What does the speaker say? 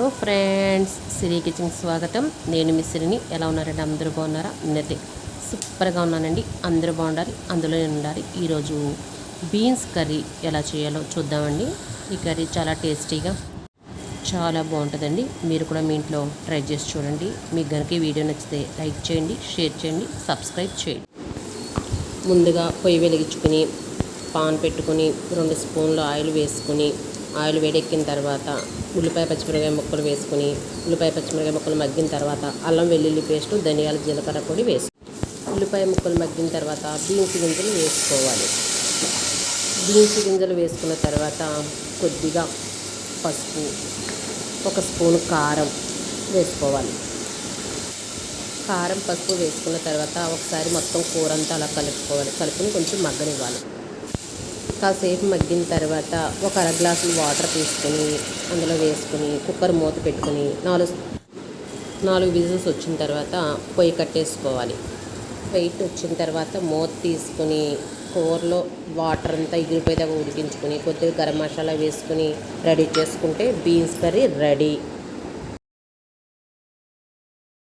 Hello friends సిరి kitchen స్వాగతం. నేను మిస్సిరిని ఎలా ఉన్నారండి? అందరూ బాగున్నారా? నేనైతే సూపర్గా ఉన్నానండి. అందరూ బాగుండాలి. అందులో నేను ఉండాలి. ఈరోజు బీన్స్ కర్రీ ఎలా చేయాలో చూద్దామండి. ఈ కర్రీ చాలా టేస్టీగా చాలా బాగుంటుందండి. మీరు కూడా మీ ఇంట్లో ట్రై చేసి చూడండి. మీకు కనుక ఈ వీడియో నచ్చితే లైక్ చేయండి షేర్ చేయండి సబ్స్క్రైబ్ చేయండి. ముందుగా పొయ్యి వెలిగించుకుని పాన్ పెట్టుకుని రెండు స్పూన్లు ఆయిల్ వేసుకుని ఆయిల్ వేడెక్కిన తర్వాత ఉల్లిపాయ పచ్చిమిరకాయ ముక్కలు వేసుకుని ఉల్లిపాయ పచ్చిమిరకాయ ముక్కలు మగ్గిన తర్వాత అల్లం వెల్లుల్లి పేస్టు ధనియాల జీలకర్ర పొడి వేసి ఉల్లిపాయ ముక్కలు మగ్గిన తర్వాత బీన్స్ గింజలు వేసుకోవాలి. బీన్స్ గింజలు వేసుకున్న తర్వాత కొద్దిగా పసుపు ఒక స్పూన్ కారం వేసుకోవాలి. కారం పసుపు వేసుకున్న తర్వాత ఒకసారి మొత్తం కూర అంతా అలా కలుపుకోవాలి కలుపుని కొంచెం మగ్గనివ్వాలి. కాసేపు మగ్గిన తర్వాత ఒక అర గ్లాసులు వాటర్ తీసుకొని అందులో వేసుకుని కుక్కర్ మూత పెట్టుకుని నాలుగు నాలుగు విజిల్స్ వచ్చిన తర్వాత పొయ్యి కట్టేసుకోవాలి. వెయిట్ వచ్చిన తర్వాత మూత తీసుకుని కూరలో వాటర్ అంతా ఎగిరిపోయేదాకా ఉడికించుకుని కొద్దిగా గరం మసాలా వేసుకుని రెడీ చేసుకుంటే బీన్స్ కర్రీ రెడీ.